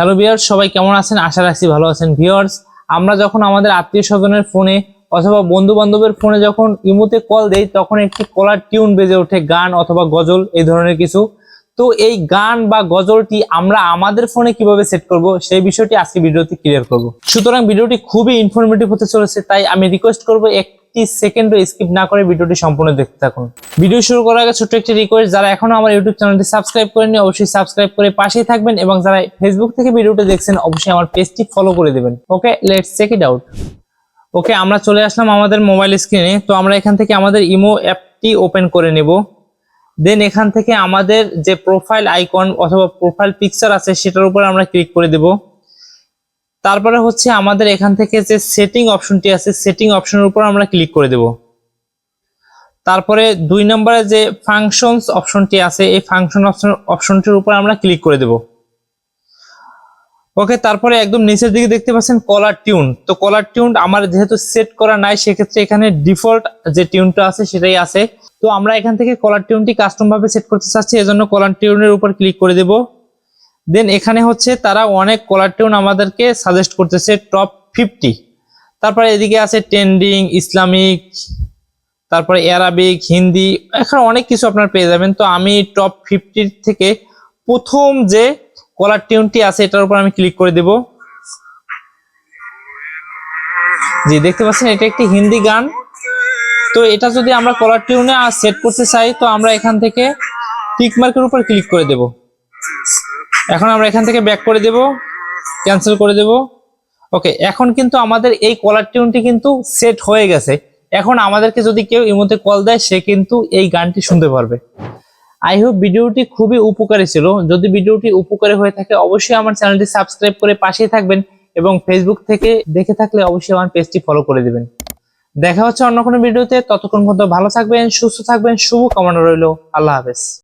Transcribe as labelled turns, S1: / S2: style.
S1: Hello viewers সবাই কেমন আছেন? আশা রাখছি ভালো আছেন। ভিওর্স আমরা যখন আমাদের আত্মীয় স্বজনের ফোনে অথবা বন্ধু বান্ধবের ফোনে যখন ইমুতে কল দেই, তখন একটি কলার টিউন বেজে ওঠে, গান অথবা গজল, এই ধরনের কিছু। তো এই গান বা গজলটি আমরা আমাদের ফোনে কীভাবে সেট করব সেই বিষয়টি আজকে ভিডিওতে ক্লিয়ার করব। সুতরাং ভিডিওটি খুবই ইনফরমেটিভ হতে চলেছে, তাই আমি রিকোয়েস্ট করব একটি সেকেন্ডও স্কিপ না করে ভিডিওটি সম্পূর্ণ দেখতে থাকুন। ভিডিও শুরু করার আগে ছোট্ট একটি রিকোয়েস্ট যারা এখনও আমার ইউটিউব চ্যানেলটি সাবস্ক্রাইব করেননি, অবশ্যই সাবস্ক্রাইব করে পাশেই থাকবেন এবং যারা ফেসবুক থেকে ভিডিওটি দেখছেন, অবশ্যই আমার পেজটি ফলো করে দেবেন। Okay let's check it out okay আমরা চলে আসলাম আমাদের মোবাইল স্ক্রিনে তো আমরা এখান থেকে আমাদের ইমো অ্যাপটি ওপেন করে নেব। দেন এখান থেকে আমাদের যে প্রোফাইল আইকন অথবা প্রোফাইল পিকচার আছে, সেটার উপর আমরা ক্লিক করে দেব। তারপরে হচ্ছে আমাদের এখান থেকে যে সেটিং অপশনটি আছে সেটিং অপশনের উপর আমরা ক্লিক করে দেব। তারপরে দুই নম্বরে যে ফাংশনস অপশনটি আছে, এই ফাংশন অপশন অপশনটির উপর আমরা ক্লিক করে দেব। ওকে তারপরে একদম নিচের দিকে দেখতে পাচ্ছেন কলার টিউন। তো কলার টিউন আমার যেহেতু সেট করা নাই, সেক্ষেত্রে এখানে ডিফল্ট যে টিউনটা আছে সেটাই আছে। তো আমরা এখান থেকে কলার টিউনটি কাস্টম ভাবে সেট করতে চাচ্ছি, এজন্য কলার টিউনের উপর ক্লিক করে দেব। দেন এখানে হচ্ছে তারা অনেক কলার টিউন আমাদেরকে সাজেস্ট করতেছে টপ ফিফটি তারপরে এদিকে আছে ট্রেন্ডিং ইসলামিক, তারপরে অ্যারাবিক হিন্দি, এখানে অনেক কিছু আপনার পেয়ে যাবেন। তো আমি টপ ফিফটির থেকে প্রথম যে কলার টিউনটি আছে, এটার উপর আমি ক্লিক করে দেব। জি, দেখতে পাচ্ছেন, এটা একটি হিন্দি গান। তো এটা যদি আমরা কলার টিউনে সেট করতে চাই, তো আমরা এখান থেকে টিক মার্কের উপর ক্লিক করে দেব। এখন আমরা এখান থেকে ব্যাক করে দেব ক্যান্সেল করে দেব। ওকে এখন কিন্তু আমাদের এই কলার টিউনটি কিন্তু সেট হয়ে গেছে। এখন আমাদেরকে যদি কেউ ইমোতে কল দেয়, সে কিন্তু এই গানটি শুনতে পারবে। আই হোপ ভিডিওটি খুবই উপকারী ছিল। যদি ভিডিওটি উপকারী হয়ে থাকে, অবশ্যই আমার চ্যানেলটি সাবস্ক্রাইব করে পাশেই থাকবেন এবং ফেসবুক থেকে দেখে থাকলে অবশ্যই আমার পেজটি ফলো করে দিবেন। দেখা হচ্ছে অন্য কোনো ভিডিওতে। ততক্ষণ পর্যন্ত ভালো থাকবেন, সুস্থ থাকবেন শুভ কামনা রইল। আল্লাহ হাফেজ।